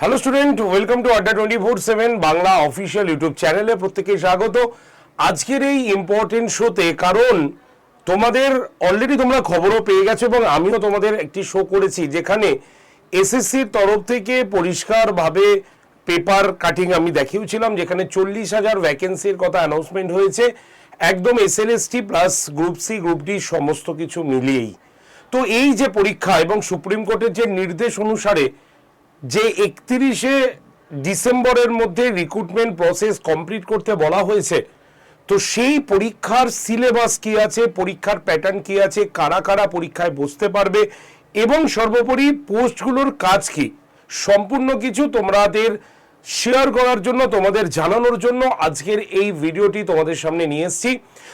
Hello student welcome to Adda twenty four seven Bangla official YouTube চ্যানেলে প্রত্যেকে স্বাগত। আজকের এই ইম্পর্টেন্ট শোতে কারণ তোমাদের অলরেডি তোমরা খবরও পেয়ে গেছো এবং আমিও তোমাদের একটি শো করেছি যেখানে এসএসসির তরফ থেকে পরিষ্কারভাবে পেপার কাটিং আমি দেখিয়েছিলাম, যেখানে চল্লিশ হাজার ভ্যাকেন্সির কথা অ্যানাউন্সমেন্ট হয়েছে। একদম SLST plus group C group D সমস্ত কিছু মিলিয়েই। তো এই যে পরীক্ষা এবং সুপ্রিম কোর্টের যে নির্দেশ অনুসারে যে একত্রিশে ডিসেম্বরের মধ্যে রিক্রুটমেন্ট প্রসেস কমপ্লিট করতে বলা হয়েছে, তো সেই পরীক্ষার সিলেবাস কি আছে, পরীক্ষার প্যাটার্ন কি আছে, কারা কারা পরীক্ষায় বসতে পারবে, এবং সর্বোপরি পোস্টগুলোর কাজ কি? সম্পূর্ণ কিছু তোমাদের শেয়ার করার জন্য, তোমাদের জানানোর জন্য আজকের এই ভিডিওটি তোমাদের সামনে নিয়ে এসেছি।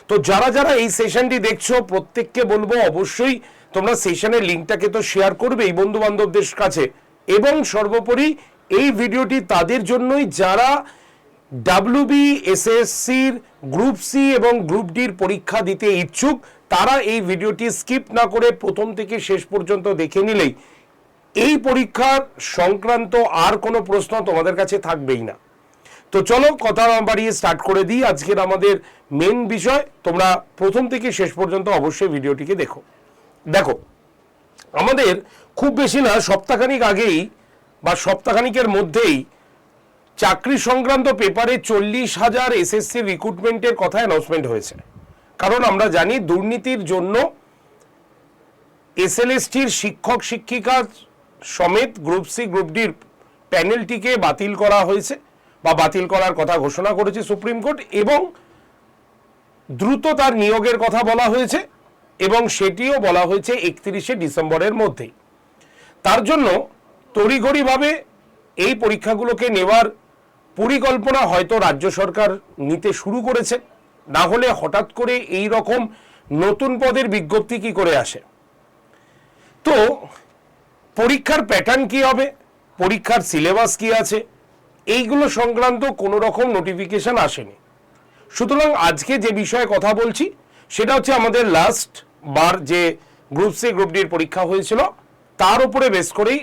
তো যারা যারা এই সেশনটি দেখছ, প্রত্যেককে বলব অবশ্যই তোমরা সেশনের লিঙ্কটাকে তো শেয়ার করবেই বন্ধু বান্ধবদের কাছে। এবং সর্বোপরি এই ভিডিওটি তাদের জন্যই যারা ডাব্লিউবি এসএসসির গ্রুপ সি এবং গ্রুপ ডির পরীক্ষা দিতে ইচ্ছুক, তারা এই ভিডিওটি স্কিপ না করে প্রথম থেকে শেষ পর্যন্ত দেখে নিলেই এই পরীক্ষার সংক্রান্ত আর কোনো প্রশ্ন তোমাদের কাছে থাকবেই না। তো চলো কথা বাড়িয়ে স্টার্ট করে দিই আজকের আমাদের মেন বিষয়। তোমরা প্রথম থেকে শেষ পর্যন্ত অবশ্যই ভিডিওটিকে দেখো। দেখো আমাদের খুব বেশি না, সপ্তাহখানিক আগেই বা সপ্তাহখানিকের মধ্যেই চাকরি সংক্রান্ত পেপারে চল্লিশ হাজার এসএসসি রিক্রুটমেন্টের কথা অ্যানাউন্সমেন্ট হয়েছে। কারণ আমরা জানি দুর্নীতির জন্য এসএলএসটির শিক্ষক, শিক্ষিকা সমেত গ্রুপ সি গ্রুপ ডির প্যানেলটিকে বাতিল করা হয়েছে বা বাতিল করার কথা ঘোষণা করেছে সুপ্রিম কোর্ট এবং দ্রুত তার নিয়োগের কথা বলা হয়েছে। এবং সেটিও বলা হয়েছে একত্রিশে ডিসেম্বরের মধ্যেই। তার জন্য তড়িঘড়িভাবে এই পরীক্ষাগুলোকে নেওয়ার পরিকল্পনা হয়তো রাজ্য সরকার নিতে শুরু করেছে। না হলে হঠাৎ করে এই রকম নতুন পদের বিজ্ঞপ্তি কি করে আসে? তো পরীক্ষার প্যাটার্ন কি হবে? পরীক্ষার সিলেবাস কি আছে? এইগুলো সংক্রান্ত কোনো রকম নোটিফিকেশন আসেনি। সুতরাং আজকে যে বিষয়ে কথা বলছি সেটা হচ্ছে আমাদের লাস্ট বার যে গ্রুপ সি গ্রুপ ডির পরীক্ষা হয়েছিল, তার উপরে বেস করেই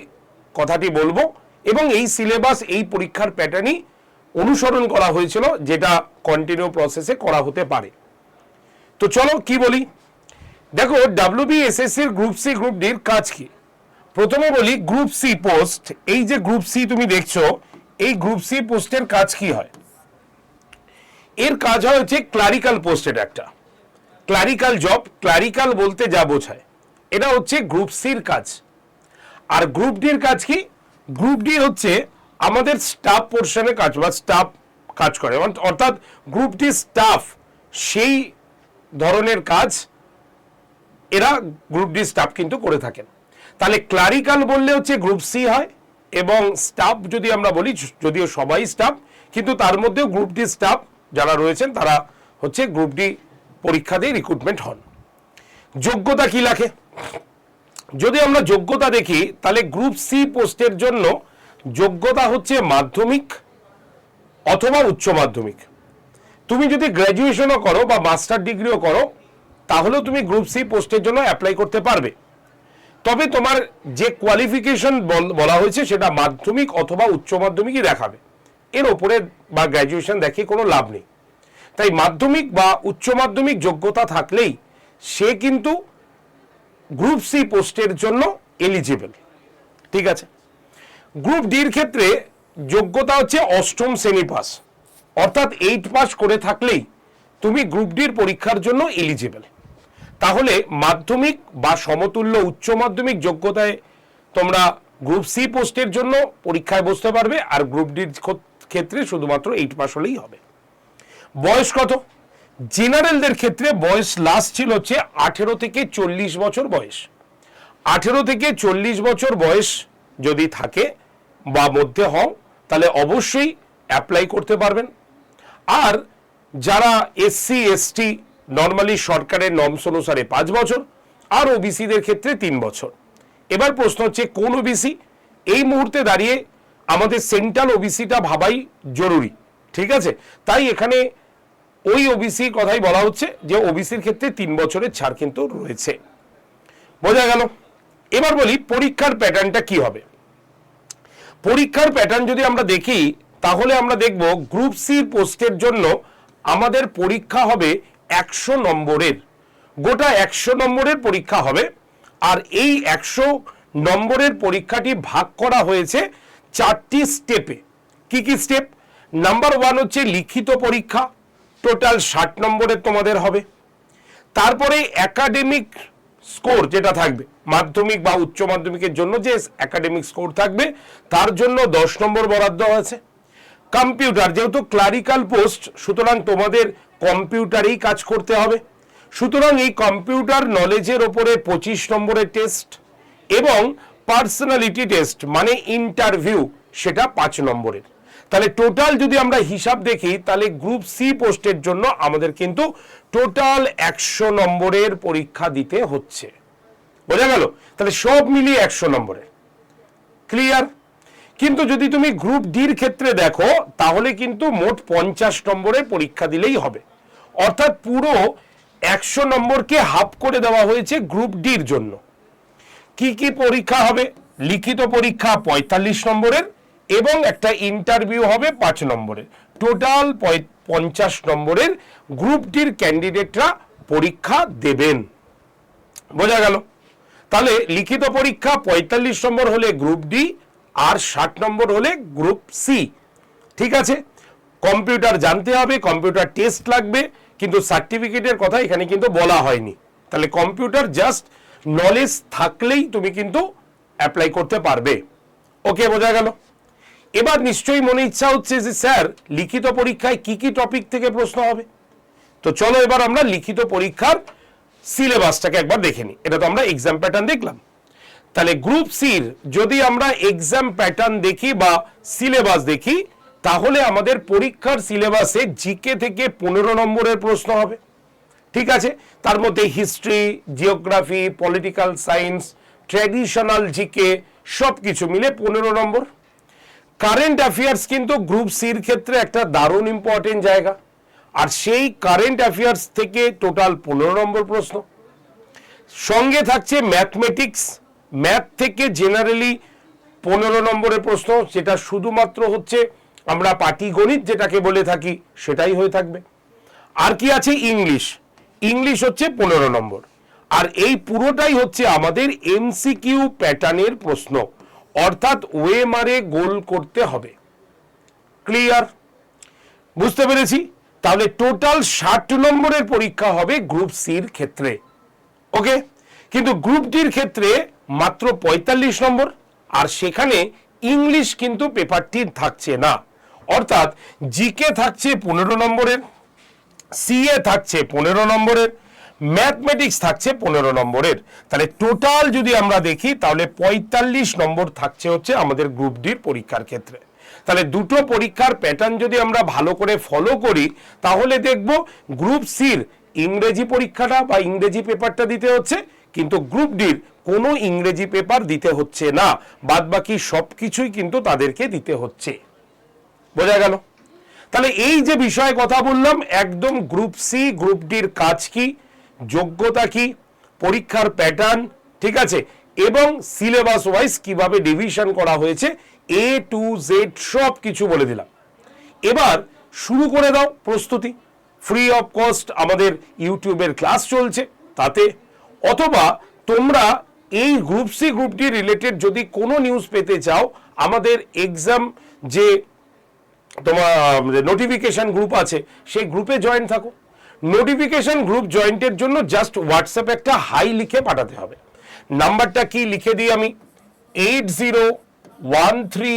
কথাটি বলব। এবং এই সিলেবাস এই পরীক্ষার প্যাটার্নই অনুসরণ করা হয়েছিল, যেটা কন্টিনিউ প্রসেসে করা হতে পারে। তো চলো কি বলি? দেখো ডাব্লিউবি এসএসসির গ্রুপ সি গ্রুপ ডির কাজ কি? প্রথমে বলি গ্রুপ সি পোস্ট এই যে গ্রুপ সি তুমি দেখছ, এই গ্রুপ সি পোস্টের কাজ কি হয়? এর কাজ হয় হচ্ছে ক্লারিক্যাল পোস্টের একটা। ক্লারিক্যাল জব ক্লারিক্যাল বলতে যা বোঝায়। এটা হচ্ছে গ্রুপ সির কাজ। আর গ্রুপ ডির কাজ কি? গ্রুপ ডি হচ্ছে আমাদের স্টাফ পোর্শনে কাজ বা স্টাফ কাজ করে। অর্থাৎ গ্রুপ ডি স্টাফ, সেই ধরনের কাজ এরা গ্রুপ ডি স্টাফ কিন্তু করে থাকেন। তাহলে ক্লারিক্যাল বললে হচ্ছে গ্রুপ সি হয় এবং স্টাফ যদি আমরা বলি, যদিও সবাই স্টাফ, কিন্তু তার মধ্যেও গ্রুপ ডি স্টাফ যারা রয়েছেন, তারা হচ্ছে গ্রুপ ডি পরীক্ষা দিয়ে রিক্রুটমেন্ট হন। যোগ্যতা কি লাগে? যদি আমরা যোগ্যতা দেখি, তাহলে গ্রুপ সি পোস্টের জন্য যোগ্যতা হচ্ছে মাধ্যমিক অথবা উচ্চ মাধ্যমিক। তুমি যদি গ্র্যাজুয়েশনও করো বা মাস্টার ডিগ্রিও করো, তাহলেও তুমি গ্রুপ সি পোস্টের জন্য অ্যাপ্লাই করতে পারবে। তবে তোমার যে কোয়ালিফিকেশন বলা হয়েছে, সেটা মাধ্যমিক অথবা উচ্চ মাধ্যমিকই দেখাবে। এর ওপরে বা গ্র্যাজুয়েশন দেখিয়ে কোনো লাভ নেই। তাই মাধ্যমিক বা উচ্চ মাধ্যমিক যোগ্যতা থাকলেই সে কিন্তু গ্রুপ সি পোস্টের জন্য এলিজিবল ঠিক আছে? গ্রুপ ডির ক্ষেত্রে যোগ্যতা হচ্ছে অষ্টম শ্রেণি পাস। অর্থাৎ এইট পাস করে থাকলেই তুমি গ্রুপ ডির পরীক্ষার জন্য এলিজিবল তাহলে মাধ্যমিক বা সমতুল্য উচ্চ মাধ্যমিক যোগ্যতায় তোমরা গ্রুপ সি পোস্টের জন্য পরীক্ষায় বসতে পারবে, আর গ্রুপ ডির ক্ষেত্রে শুধুমাত্র এইট পাস হলেই হবে। বয়স কত? জেনারেলদের ক্ষেত্রে বয়স লাস্ট ছিল হচ্ছে আঠেরো থেকে চল্লিশ বছর বয়স। আঠেরো থেকে চল্লিশ বছর বয়স যদি থাকে বা মধ্যে হও, তাহলে অবশ্যই অ্যাপ্লাই করতে পারবেন। আর যারা এসসি এসটি নর্মালি সরকারের নর্মস অনুসারে পাঁচ বছর, আর ওবিসিদের ক্ষেত্রে তিন বছর। এবার প্রশ্ন হচ্ছে, কোন ওবিসি এই মুহূর্তে দাঁড়িয়ে আমাদের সেন্ট্রাল ওবিসিটা ভাবাই জরুরি, ঠিক আছে? তাই এখানে ওই ওবিসি কথাই বলা হচ্ছে যে ওবিসির ক্ষেত্রে তিন বছরের ছাড় কিন্তু রয়েছে। বোঝা গেল। এবার বলি, পরীক্ষার প্যাটার্নটা কি হবে? পরীক্ষার প্যাটার্ন যদি আমরা দেখি, তাহলে আমরা দেখব গ্রুপ সি পোস্টের জন্য আমাদের পরীক্ষা হবে একশো নম্বরের। গোটা একশো নম্বরের পরীক্ষা হবে, আর এই একশো নম্বরের পরীক্ষাটি ভাগ করা হয়েছে চারটি স্টেপে। কি কি স্টেপ? নাম্বার ওয়ান হচ্ছে লিখিত পরীক্ষা টোটাল ষাট নম্বরের তোমাদের হবে। তারপরে একাডেমিক স্কোর যেটা থাকবে, মাধ্যমিক বা উচ্চ মাধ্যমিকের জন্য যে একাডেমিক স্কোর থাকবে, তার জন্য দশ নম্বর বরাদ্দ আছে কম্পিউটার, যেহেতু ক্লারিক্যাল পোস্ট সুতরাং তোমাদের কম্পিউটারেই কাজ করতে হবে। সুতরাং এই কম্পিউটার নলেজের ওপরে পঁচিশ নম্বরের টেস্ট এবং পার্সোনালিটি টেস্ট মানে ইন্টারভিউ সেটা পাঁচ নম্বরের। তাহলে টোটাল যদি আমরা হিসাব দেখি, তাহলে গ্রুপ সি পোস্টের জন্য আমাদের কিন্তু টোটাল একশো নম্বরের পরীক্ষা দিতে হচ্ছে। বোঝা গেল? তাহলে সব মিলিয়ে একশো নম্বরের। ক্লিয়ার কিন্তু যদি তুমি গ্রুপ ডির ক্ষেত্রে দেখো, তাহলে কিন্তু মোট পঞ্চাশ নম্বরে পরীক্ষা দিলেই হবে। অর্থাৎ পুরো একশো নম্বরকে হাফ করে দেওয়া হয়েছে গ্রুপ ডির জন্য। কি কি পরীক্ষা হবে? লিখিত পরীক্ষা পঁয়তাল্লিশ নম্বরের এবং একটা ইন্টারভিউ হবে পাঁচ নম্বরের টোটাল পঞ্চাশ নম্বরের গ্রুপ ডির ক্যান্ডিডেটরা পরীক্ষা দেবেন। বোঝা গেল? তাহলে লিখিত পরীক্ষা পঁয়তাল্লিশ নম্বর হলে গ্রুপ ডি আর ষাট নম্বর হলে গ্রুপ সি ঠিক আছে? কম্পিউটার জানতে হবে, কম্পিউটার টেস্ট লাগবে, কিন্তু সার্টিফিকেটের কথা এখানে কিন্তু বলা হয়নি। তাহলে কম্পিউটার জাস্ট নলেজ থাকলেই তুমি কিন্তু অ্যাপ্লাই করতে পারবে। ওকে বোঝা গেল? এবার নিশ্চয়ই মনে ইচ্ছা হচ্ছে যে, স্যার, লিখিত পরীক্ষায় কি কি টপিক থেকে প্রশ্ন হবে? তো চলো এবার আমরা লিখিত পরীক্ষার সিলেবাসটাকে একবার দেখে নিই। এটা তো আমরা এক্সাম প্যাটার্ন দেখলাম। তাহলে গ্রুপ সির যদি আমরা এক্সাম প্যাটার্ন দেখি বা সিলেবাস দেখি, তাহলে আমাদের পরীক্ষার সিলেবাসে জিকে থেকে পনেরো নম্বরের প্রশ্ন হবে। ঠিক আছে? তার মধ্যে history geography political science traditional GK সব কিছু মিলে পনেরো নম্বর। কারেন্ট অ্যাফেয়ার্স কিন্তু গ্রুপ সির ক্ষেত্রে একটা দারুণ ইম্পর্টেন্ট জায়গা। আর সেই কারেন্ট অ্যাফেয়ার্স থেকে টোটাল পনেরো নম্বর প্রশ্ন। সঙ্গে থাকছে ম্যাথমেটিক্স ম্যাথ থেকে জেনারেলি পনেরো নম্বরের প্রশ্ন, যেটা শুধুমাত্র হচ্ছে আমরা পাটিগণিত যেটাকে বলে থাকি, সেটাই হয়ে থাকবে। আর কি আছে? ইংলিশ ইংলিশ হচ্ছে পনেরো নম্বর। আর এই পুরোটাই হচ্ছে আমাদের এমসিকিউ প্যাটার্নের প্রশ্ন। অর্থাৎ ওয়েমারে গোল করতে হবে। ক্লিয়ার? বুঝতে পেরেছি? তাহলে টোটাল ষাট নম্বরের পরীক্ষা হবে গ্রুপ সির ক্ষেত্রে। ওকে? কিন্তু গ্রুপ ডির ক্ষেত্রে মাত্র পঁয়তাল্লিশ নম্বর, আর সেখানে ইংলিশ কিন্তু পেপারটির থাকছে না। অর্থাৎ জিকে থাকছে পনেরো নম্বরের, সিএ থাকছে পনেরো নম্বরের ম্যাথমেটিক্স থাকছে পনেরো নম্বরের। তাহলে টোটাল যদি আমরা দেখি, তাহলে পঁয়তাল্লিশ নম্বর থাকছে হচ্ছে আমাদের গ্রুপ ডির পরীক্ষার ক্ষেত্রে। তাহলে দুটো পরীক্ষার প্যাটার্ন যদি আমরা ভালো করে ফলো করি, তাহলে দেখব গ্রুপ সির ইংরেজি পরীক্ষাটা বা ইংরেজি পেপারটা দিতে হচ্ছে, কিন্তু গ্রুপ ডির কোনো ইংরেজি পেপার দিতে হচ্ছে না। বাদ বাকি সব কিছুই কিন্তু তাদেরকে দিতে হচ্ছে। বোঝা গেল? তাহলে এই যে বিষয়ে কথা বললাম, একদম গ্রুপ সি, গ্রুপ ডির কাজ কি? যোগ্যতা কি? পরীক্ষার প্যাটার্ন ঠিক আছে? এবং সিলেবাস ওয়াইজ কীভাবে ডিভিশন করা হয়েছে? এ টু জেড সব কিছু বলে দিলাম। এবার শুরু করে দাও প্রস্তুতি। ফ্রি অফ কস্ট আমাদের ইউটিউবের ক্লাস চলছে তাতে। অথবা তোমরা এই গ্রুপ সি গ্রুপটি রিলেটেড যদি কোনো নিউজ পেতে চাও, আমাদের এক্সাম যে তোমার নোটিফিকেশন গ্রুপ আছে, সেই গ্রুপে জয়েন থাকো। নোটিফিকেশন গ্রুপ জয়েন্টের জন্য জাস্ট হোয়াটসঅ্যাপে একটা হাই লিখে পাঠাতে হবে। নাম্বারটা কি লিখে দিই আমি? Eight zero one three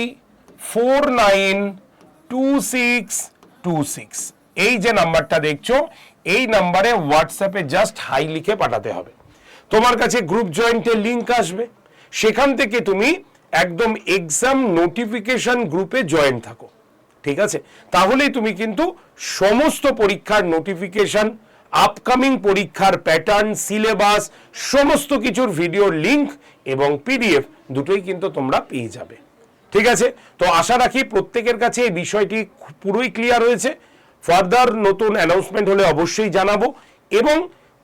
four nine two six two six এই যে নাম্বারটা দেখছ, এই নাম্বারে হোয়াটসঅ্যাপে জাস্ট হাই লিখে পাঠাতে হবে। তোমার কাছে গ্রুপ জয়েন্টের লিঙ্ক আসবে। সেখান থেকে তুমি একদম এক্সাম নোটিফিকেশন গ্রুপে জয়েন থাকো। ঠিক আছে? তাহলেই তুমি কিন্তু সমস্ত পরীক্ষার নোটিফিকেশন আপকামিং পরীক্ষার প্যাটার্ন সিলেবাস সমস্ত কিছুর ভিডিও লিংক এবং পিডিএফ দুটোই কিন্তু তোমরা পেয়ে যাবে। ঠিক আছে? তো আশা রাখি প্রত্যেকের কাছে এই বিষয়টি পুরোই ক্লিয়ার হয়েছে। ফার্দার নতুন অ্যানাউন্সমেন্ট হলে অবশ্যই জানাব এবং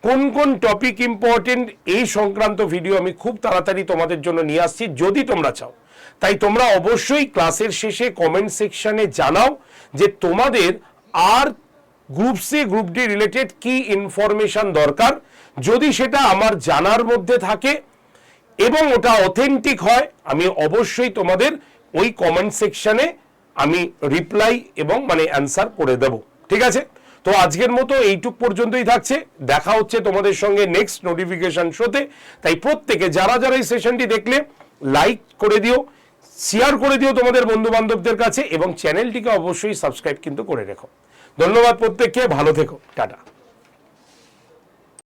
কোন কোন টপিক ইম্পর্টেন্ট এই সংক্রান্ত ভিডিও আমি খুব তাড়াতাড়ি তোমাদের জন্য নিয়ে আসছি, যদি তোমরা চাও। তাই তোমরা অবশ্যই ক্লাসের শেষে কমেন্ট সেকশনে জানাও যে তোমাদের আর group C group D related কি ইনফরমেশন দরকার। যদি সেটা আমার জানার মধ্যে থাকে এবং ওটা অথেন্টিক হয়, আমি অবশ্যই তোমাদের ওই কমেন্ট সেকশানে আমি রিপ্লাই এবং মানে অ্যান্সার করে দেব। ঠিক আছে? তো আজকের মতো এইটুক পর্যন্তই থাকছে। দেখা হচ্ছে তোমাদের সঙ্গে নেক্সট নোটিফিকেশন শোতে তাই প্রত্যেকে যারা যারা এই সেশনটি দেখলে লাইক করে দিও শেয়ার করে দিও তোমাদের বন্ধু বান্ধবদের কাছে এবং চ্যানেলটিকে অবশ্যই সাবস্ক্রাইব কিন্তু করে রেখো। ধন্যবাদ প্রত্যেককে, ভালো থেকো, টাটা।